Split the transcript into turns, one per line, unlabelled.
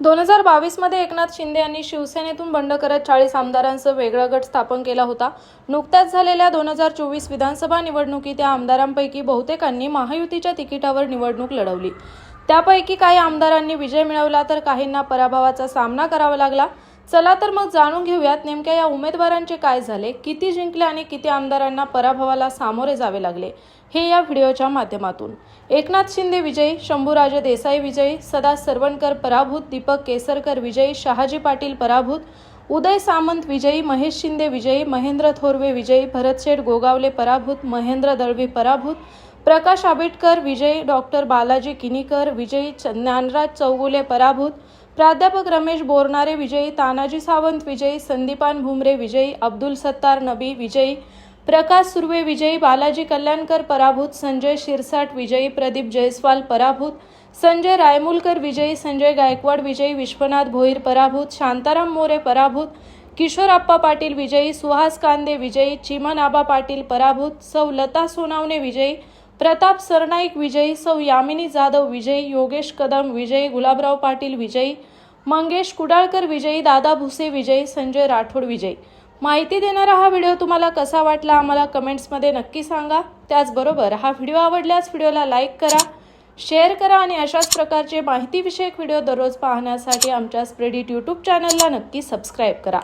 दोन हजार बावीसमध्ये एकनाथ शिंदे यांनी शिवसेनेतून बंड करत चाळीस आमदारांचं वेगळा गट स्थापन केला होता. नुकत्याच झालेल्या दोन हजार चोवीस विधानसभा निवडणुकीत या आमदारांपैकी बहुतेकांनी महायुतीच्या तिकिटावर निवडणूक लढवली. त्यापैकी काही आमदारांनी विजय मिळवला तर काहींना पराभवाचा सामना करावा लागला. चला तर मग जाणून घेऊयात नेमक्या या उमेदवारांचे काय झाले किती जिंकले आणि किती आमदारांना पराभवाला सामोरे जावे लागले हे या व्हिडिओच्या माध्यमातून. एकनाथ शिंदे विजयी शंभूराजे देसाई विजयी सदा सरवणकर पराभूत दीपक केसरकर विजयी शहाजी पाटील पराभूत उदय सामंत विजयी महेश शिंदे विजयी महेंद्र थोरवे विजयी भरतशेठ गोगावले पराभूत महेंद्र दळवी पराभूत प्रकाश आंबेडकर विजयी डॉक्टर बालाजी किनीकर विजयी च- ज्ञानराज चौगुले पराभूत प्राध्यापक रमेश बोरणारे विजयी तानाजी सावंत विजयी संदीपान भुमरे विजयी अब्दुल सत्तार नबी विजयी प्रकाश सुर्वे विजयी बालाजी कल्याणकर पराभूत संजय शिरसाट विजयी प्रदीप जयस्वाल पराभूत संजय रायमुलकर विजयी संजय गायकवाड विजयी विश्वनाथ भोईर पराभूत शांताराम मोरे पराभूत किशोर आप्पा पाटील विजयी सुहास कांदे विजयी चिमन आबा पाटील पराभूत सौ लता सोनावणे विजयी प्रताप सरनाईक विजयी सौ यामिनी जाधव विजयी योगेश कदम विजयी गुलाबराव पाटील विजयी मंगेश कुडाळकर विजयी दादा भुसे विजयी संजय राठोड विजयी. माहिती देणारा हा व्हिडिओ तुम्हाला कसा वाटला आम्हाला कमेंट्समध्ये नक्की सांगा. त्याचबरोबर हा व्हिडिओ आवडल्यास व्हिडिओला लाईक करा शेअर करा आणि अशाच प्रकारचे माहितीविषयक व्हिडिओ दररोज पाहण्यासाठी आमच्या स्प्रेडिट यूट्यूब चॅनलला नक्की सबस्क्राईब करा.